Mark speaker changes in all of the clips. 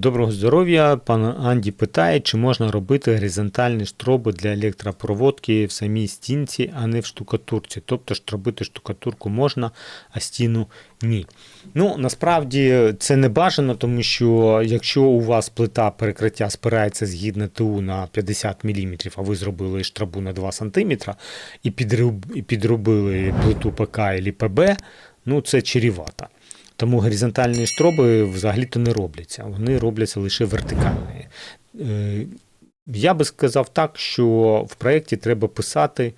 Speaker 1: Доброго здоров'я. Пан Анді питає, чи можна робити горизонтальні штроби для електропроводки в самій стінці, а не в штукатурці. Тобто штробити штукатурку можна, а стіну ні. Ну, насправді це не бажано, тому що якщо у вас плита перекриття спирається згідно ТУ на 50 мм, а ви зробили штрабу на 2 см і підробили плиту ПК або ПБ, ну це чарівато. Тому горизонтальні штроби взагалі-то не робляться, вони робляться лише вертикальні. Е, Я би сказав так, що в проєкті треба писати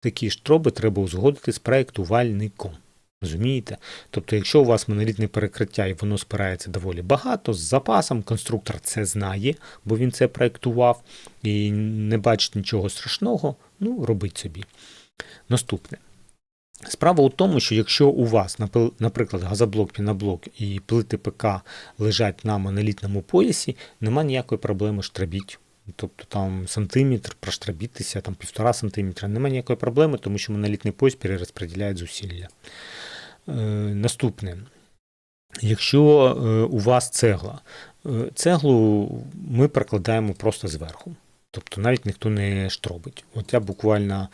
Speaker 1: такі штроби, треба узгодити з проєктувальником. Розумієте? Тобто, якщо у вас монолітне перекриття і воно спирається доволі багато, з запасом, конструктор це знає, бо він це проєктував, і не бачить нічого страшного, ну, робіть собі. Наступне. Справа у тому, що якщо у вас, наприклад, газоблок, піноблок і плити ПК лежать на монолітному поясі, нема ніякої проблеми штробіть. Тобто там сантиметр проштрабітися, там півтора сантиметра, немає ніякої проблеми, тому що монолітний пояс перерозподіляє зусилля. Е, наступне. Якщо е, у вас цегла, е, цеглу ми прокладаємо просто зверху. Тобто навіть ніхто не штробить. От я буквально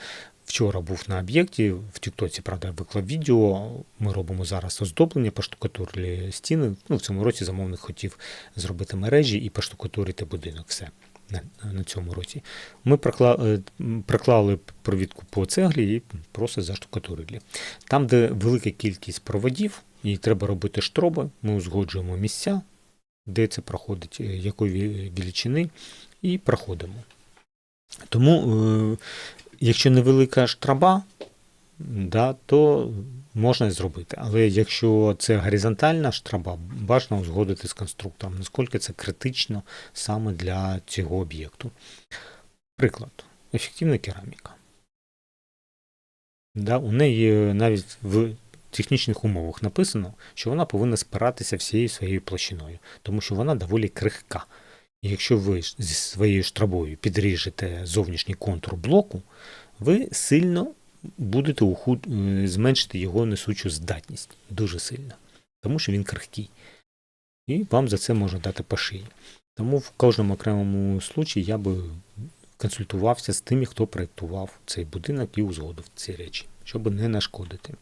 Speaker 1: вчора був на об'єкті, в Тіктоці, правда, виклав відео. Ми робимо зараз оздоблення, поштукатурили стіни. Ну, в цьому році замовник хотів зробити мережі і поштукатурити будинок. Все на, на цьому році. Ми прокла- е, проклали провідку по цеглі і просто заштукатурили. Там, де велика кількість проводів, і треба робити штроби, ми узгоджуємо місця, де це проходить, е, якої величини, і проходимо. Тому, е, якщо невелика штраба, да, то можна зробити. Але якщо це горизонтальна штраба, бажано узгодити з конструктором, наскільки це критично саме для цього об'єкту. Приклад, ефективна кераміка. Да, у неї навіть в технічних умовах написано, що вона повинна спиратися всією своєю площиною, тому що вона доволі крихка. Якщо ви зі своєю штрабою підріжете зовнішній контур блоку, ви сильно будете ухуд... зменшити його несучу здатність дуже сильно, тому що він крихкий. І вам за це можна дати по шиї. Тому в кожному окремому случаї я би консультувався з тими, хто проєктував цей будинок і узгодив ці речі, щоб не нашкодити.